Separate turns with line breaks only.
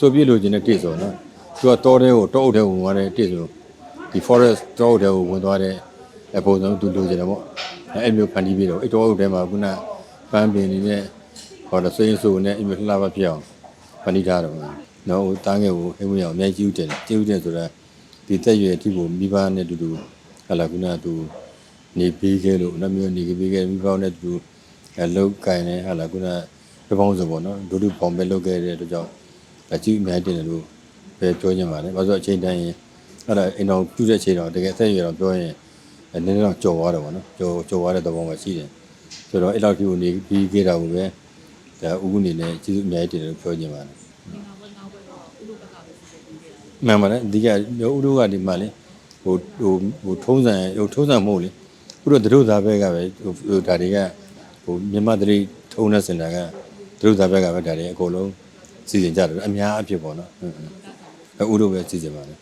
ဆိုပြည့်လို့ခြင်းတဲ့တိဆိုနော်သူကတောတဲ့ကိုတောအုပ်တဲ့ကိုဝင်သွားတဲ့တိဆိုဒီ forest တောအုပ်တဲ့ကိုဝင်သွားတဲ့အပုံစံသူလိုချင်တယ်ပေါ့အဲအဲ့မျိုးဖန်တီးပြီးတော့အဲ့တောအုပ်ထဲမှာခုနပန်းပင်နေတဲ့ဟောတော့စိမ့်ဆိုနဲ့အဲ့မျိုးလှပပြအောင်ဖန်တီးထားတယ်ပေါ့နော်ဟိုတားငယ်ကိုအိမ်ဝင်အောင်အများကြီးကြည့်တယ်ကြည့်ဦးတယ်ဆိုတာဒီတက်ရွယ်အထိကိုမိဘနဲ့တူတူဟလာခုနသူနေပြီးခဲ့လို့နောက်မျိုးနေပြီးခဲ့မိဘနဲ့တူတူအလုတ်ကင်နေဟလာခုနတပေါင်းဆိုပေါ့နော်ဒုတိပေါင်ပဲလုတ်ခဲ့တဲ့အတွက်ကြောင့် အကြည့်အများကြီးတင်တယ်လို့ပဲပြောချင်ပါတယ်ဘာလို့အချိန်တိုင်းရင်အဲ့ဒါအိမ်တော်ပြုတဲ့အချိန်တော့တကယ်ဆက်ရွယ်တော့ပြောရင်နည်းနည်းတော့ကြော်သွားတယ်ပေါ့နော်ကြော်ကြော်သွားတဲ့သဘောမှရှိတယ်ဆိုတော့အဲ့လောက်ထိကိုနေပြီးခဲ့တာကိုပဲဒါဥက္ကုနေနဲ့ကျေးဇူးအများကြီးတင်တယ်လို့ပြောချင်ပါတယ်
ဒီမှာဘယ်နောက်ဘက်တော့ဥလူဘက်ကပဲစစ်စစ်ပြီးတယ်
မှန်ပါတယ်အဓိကဥရုကဒီမှာလေဟိုဟိုဟိုထုံးစံဟိုထုံးစံမဟုတ်လေဥရုတို့သားဘက်ကပဲဟိုဟိုဒါတွေကဟိုမြန်မာတတိထုံးတဲ့စင်တာကတို့သားဘက်ကပဲဒါတွေအကုန်လုံး စီစဉ်ကြတယ်အများအဖြစ်ပေါ့နော်ဟုတ်ဟုတ်ဥရုပဲစီစဉ်ပါတယ်